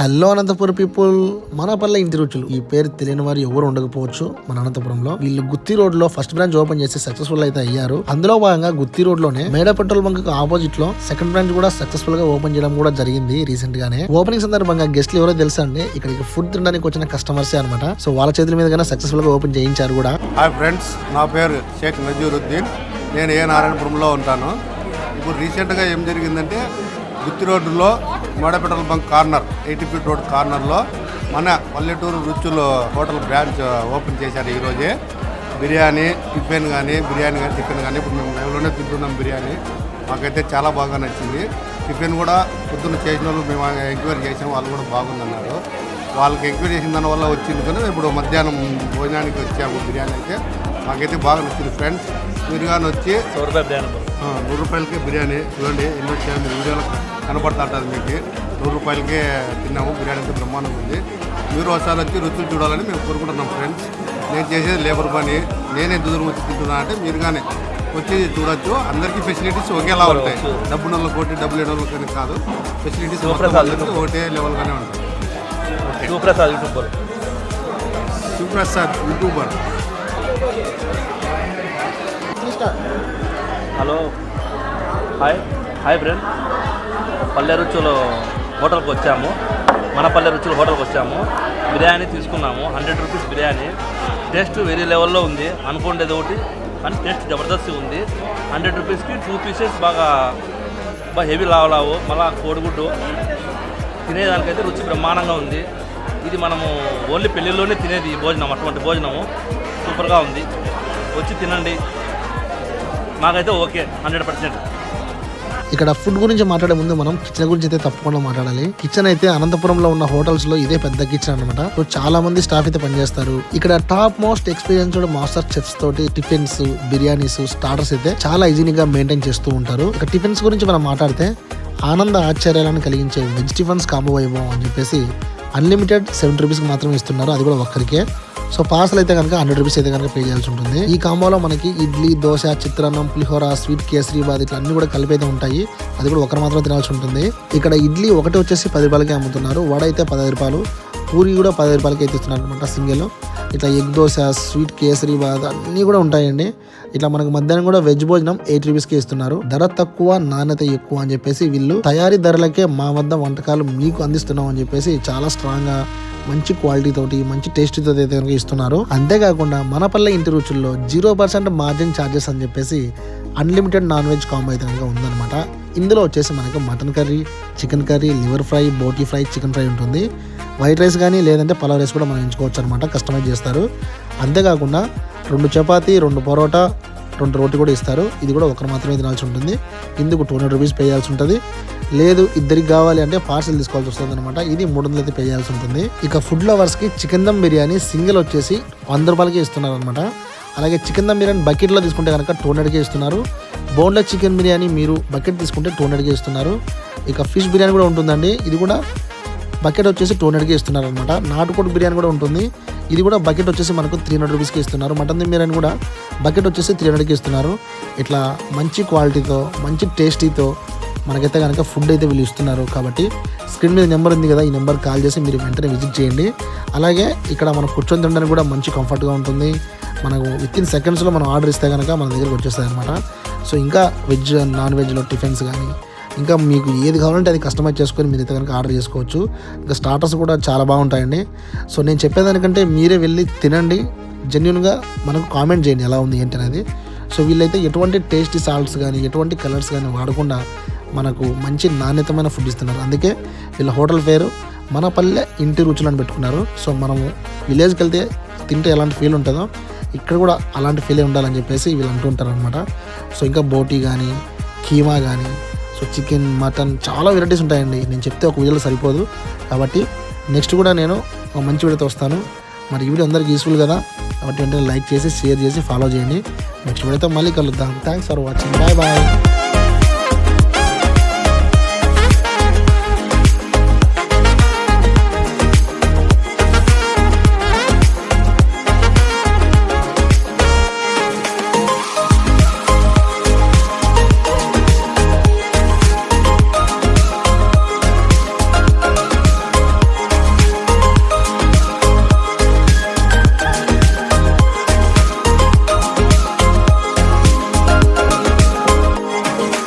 Hello Anantapuram people మన పల్లె ఇంటి రుచులు. ఈ పేరు తెలియని వారు ఎవరు ఉండకపోవచ్చు. మన అనంతపురంలో వీళ్ళు గుత్తి రోడ్లో ఫస్ట్ బ్రాంచ్ ఓపెన్ చేసి సక్సెస్ఫుల్ అయితే అయ్యారు. అందులో భాగంగా గుత్తి రోడ్లోనే మేడ పెట్రోల్ బంక్కు ఆపోజిట్లో సెకండ్ బ్రాంచ్ కూడా సక్సెస్ఫుల్గా ఓపెన్ చేయడం కూడా జరిగింది రీసెంట్ గానే. ఓపెనింగ్ సందర్భంగా గెస్ట్లు ఎవరో తెలుసా అండి? ఇక్కడికి ఫుడ్ తినడానికి వచ్చిన కస్టమర్స్ అనమాట సో వాళ్ళ చేతుల మీద సక్సెస్ఫుల్గా ఓపెన్ చేయించారు కూడా. హాయ్ ఫ్రెండ్స్ నా పేరు షేక్ నజీరుద్దీన్. నేను ఏ నారాయణపురంలో ఉంటాను. ఇప్పుడు రీసెంట్గా ఏం జరిగిందంటే గుత్తి రోడ్డులో మోడ petrol bunk corner eighty feet road కార్నర్లో మన పల్లెటూరు రుచులు హోటల్ బ్రాంచ్ ఓపెన్ చేశారు ఈరోజే. బిర్యానీ టిఫిన్ కానీ బిర్యానీ కానీ టిఫిన్ కానీ ఇప్పుడు మేము లైవ్లోనే తింటున్నాం బిర్యానీ. మాకైతే చాలా బాగా నచ్చింది. టిఫిన్ కూడా పొద్దున్న చేసిన వాళ్ళు మేము ఎంక్వైరీ చేసాం వాళ్ళు కూడా బాగుందన్నారు. వాళ్ళకి ఎంక్వైరీ చేసిన దానివల్ల వచ్చింది కానీ ఇప్పుడు మధ్యాహ్నం భోజనానికి వచ్చాము బిర్యానీ అయితే. మాకైతే బాగా నచ్చింది ఫ్రెండ్స్. మీరు కానీ వచ్చి నూరు రూపాయలకే బిర్యానీ చూడండి ఎన్నో వచ్చాము వీడియోలో కనపడుతూ ఉంటుంది మీకు. నూరు రూపాయలకే తిన్నాము బిర్యానీ అంతా బ్రహ్మాండం ఉంది. మీరు ఒకసారి వచ్చి రుచులు చూడాలని మేము కోరుకుంటున్నాం ఫ్రెండ్స్. నేను చేసేది లేబర్ పని. నేనే ఎంత దూరం వచ్చి తింటున్నా అంటే మీరు కానీ వచ్చి చూడొచ్చు. అందరికీ ఫెసిలిటీస్ ఒకేలా ఉంటాయి. డబ్బు నెలలు కోటి డబ్బులు ఏడు వందలు కానీ కాదు. ఫెసిలిటీస్ ఒకటే లెవెల్గానే ఉంటాయి. Shivaprasad YouTuber. Hello. Hi. Hi friend Palle Ruchulu హోటల్కి వచ్చాము. మన పల్లె రుచులు హోటల్కి వచ్చాము. బిర్యానీ తీసుకున్నాము. Hundred rupees biryani. టేస్ట్ వేరే లెవెల్లో ఉంది అనుకోండేది ఒకటి కానీ టేస్ట్ జబర్దస్తి ఉంది. హండ్రెడ్ రూపీస్కి టూ పీసెస్ బాగా బాగా హెవీ లావు లావు మళ్ళా కోడిగుడ్డు. తినేదానికైతే రుచి బ్రహ్మాండంగా ఉంది. ఇది మనము ఓన్లీ పెళ్ళిళ్ళలోనే తినేది ఈ భోజనం అటువంటి భోజనము. సూపర్గా ఉంది. వచ్చి తినండి. నాకైతే ఓకే హండ్రెడ్ పర్సెంట్. ఇక్కడ ఫుడ్ గురించి మాట్లాడే ముందు మనం కిచెన్ గురించి అయితే తప్పకుండా మాట్లాడాలి. కిచెన్ అయితే అనంతపురంలో ఉన్న హోటల్స్లో ఇదే పెద్ద కిచెన్ అనమాట సో చాలా మంది స్టాఫ్ అయితే పనిచేస్తారు. ఇక్కడ top most experience master chefs తోటి టిఫిన్స్ బిర్యానీస్ స్టార్టర్స్ అయితే చాలా ఈజీగా మెయింటైన్ చేస్తూ ఉంటారు. ఇక టిఫిన్స్ గురించి మనం మాట్లాడితే ఆనంద ఆశ్చర్యాలను కలిగించే వెజ్ టిఫిన్స్ కాంబో వైభవం అని చెప్పేసి అన్లిమిటెడ్ సెవెంటీ రూపీస్కి మాత్రమే ఇస్తున్నారు. అది కూడా ఒక్కరికే. సో పార్సల్ అయితే కనుక హండ్రెడ్ రూపీస్ అయితే కనుక పే చేయాల్సి ఉంటుంది. ఈ కాంబోలో మనకి ఇడ్లీ దోశ చిత్రాన్నం పులిహోర స్వీట్ కేసరి బాద్ ఇట్లా అన్ని కూడా కలిపి అయితే ఉంటాయి. అది కూడా ఒకరు మాత్రం తినాల్సి ఉంటుంది. ఇక్కడ ఇడ్లీ ఒకటి వచ్చేసి పది రూపాయలకి అమ్ముతున్నారు. వడ అయితే పదహైదు రూపాయలు. పూరి కూడా పదహైదు రూపాయలకి అయితే ఇస్తున్నారు అనమాట సింగిల్. ఇట్లా egg dosa sweet kesari bath అన్నీ కూడా ఉంటాయండి. ఇట్లా మనకు మధ్యాహ్నం కూడా వెజ్ భోజనం ఎయిట్ రూపీస్కి ఇస్తున్నారు. ధర తక్కువ నాణ్యత ఎక్కువ అని చెప్పేసి వీళ్ళు తయారీ ధరలకే మా వద్ద వంటకాలు మీకు అందిస్తున్నాం అని చెప్పేసి చాలా స్ట్రాంగ్గా మంచి క్వాలిటీ తోటి మంచి టేస్ట్ తోటి అయితే కనుక ఇస్తున్నారు. అంతేకాకుండా మన పల్లె ఇంటి రుచుల్లో జీరో పర్సెంట్ మార్జిన్ ఛార్జెస్ అని చెప్పేసి అన్లిమిటెడ్ నాన్ వెజ్ కాంబో అయితే కనుక ఉందన్నమాట. ఇందులో వచ్చేసి మనకు mutton curry chicken curry liver fry boti fry chicken fry ఉంటుంది. వైట్ రైస్ కానీ లేదంటే పలావ్ రైస్ కూడా మనం ఎంచుకోవచ్చు అనమాట కస్టమైజ్ చేస్తారు. అంతేకాకుండా రెండు చపాతీ రెండు పరోటా రెండు రోటీ కూడా ఇస్తారు. ఇది కూడా ఒకరు మాత్రమే తినాల్సి ఉంటుంది. ఇందుకు టూ హండ్రెడ్ రూపీస్ పే చేయాల్సి ఉంటుంది. లేదు ఇద్దరికి కావాలి అంటే పార్సల్ తీసుకోవాల్సి వస్తుంది అనమాట ఇది మూడు వందలు అయితే పే చేయాల్సి ఉంటుంది. ఇక ఫుడ్ లవర్స్కి చికెన్ దమ్ బిర్యానీ సింగిల్ వచ్చేసి వంద రూపాయలకి ఇస్తున్నారు అనమాట అలాగే చికెన్ దమ్ బిర్యానీ బకెట్లో తీసుకుంటే కనుక టూ హండ్రెడ్కే ఇస్తున్నారు. బోన్లెస్ చికెన్ బిర్యానీ మీరు బకెట్ తీసుకుంటే టూ హండ్రెడ్కే ఇస్తున్నారు. ఇక ఫిష్ బిర్యానీ కూడా ఉంటుందండి. ఇది కూడా బకెట్ వచ్చేసి టూ హండ్రెడ్కే ఇస్తున్నారు అనమాట నాటుకోడి బిర్యానీ కూడా ఉంటుంది. ఇది కూడా బకెట్ వచ్చేసి మనకు త్రీ హండ్రెడ్ రూపీస్కి ఇస్తున్నారు. మటన్ దమ్ బిర్యానీ కూడా బకెట్ వచ్చేసి త్రీ హండ్రెడ్కి ఇస్తున్నారు. ఇట్లా మంచి క్వాలిటీతో మంచి టేస్టీతో మనకైతే కనుక ఫుడ్ అయితే వీళ్ళు ఇస్తున్నారు. కాబట్టి స్క్రీన్ మీద నెంబర్ ఉంది కదా ఈ నెంబర్ కాల్ చేసి మీరు వెంటనే విజిట్ చేయండి. అలాగే ఇక్కడ మనం కూర్చొని తినడానికి కూడా మంచి కంఫర్ట్గా ఉంటుంది. మనకు విత్ ఇన్ సెకండ్స్లో మనం ఆర్డర్ ఇస్తే కనుక మన దగ్గరికి వచ్చేస్తాయి అనమాట సో ఇంకా వెజ్ నాన్ వెజ్లో టిఫిన్స్ కానీ ఇంకా మీకు ఏది కావాలంటే అది కస్టమైజ్ చేసుకొని మీరైతే కనుక ఆర్డర్ చేసుకోవచ్చు. ఇంకా స్టార్టర్స్ కూడా చాలా బాగుంటాయండి. సో నేను చెప్పేదానికంటే మీరే వెళ్ళి తినండి. జెన్యున్గా మనకు కామెంట్ చేయండి ఎలా ఉంది ఏంటి అనేది. సో వీళ్ళైతే ఎటువంటి టేస్టీ సాల్ట్స్ కానీ ఎటువంటి కలర్స్ కానీ వాడకుండా మనకు మంచి నాణ్యతమైన ఫుడ్ ఇస్తున్నారు. అందుకే వీళ్ళ హోటల్ పేరు మన పల్లె ఇంటి రుచులు అని పెట్టుకున్నారు. సో మనము విలేజ్కి వెళ్తే తింటే ఎలాంటి ఫీల్ ఉంటుందో ఇక్కడ కూడా అలాంటి ఫీలే ఉండాలని చెప్పేసి వీళ్ళు అంటూ ఉంటారు అనమాట సో ఇంకా బోటీ కానీ కీమా కానీ సో చికెన్ మటన్ చాలా వెరైటీస్ ఉంటాయండి. నేను చెప్తే ఒక వీడియోలో సరిపోదు. కాబట్టి నెక్స్ట్ కూడా నేను ఒక మంచి వీడియోతో వస్తాను. మరి ఈ వీడియో అందరికి యూస్ఫుల్ కదా? కాబట్టి వెంటనే లైక్ చేసి షేర్ చేసి ఫాలో చేయండి. నెక్స్ట్ వీడియోతో మళ్ళీ కలుద్దాం. Thanks for watching bye bye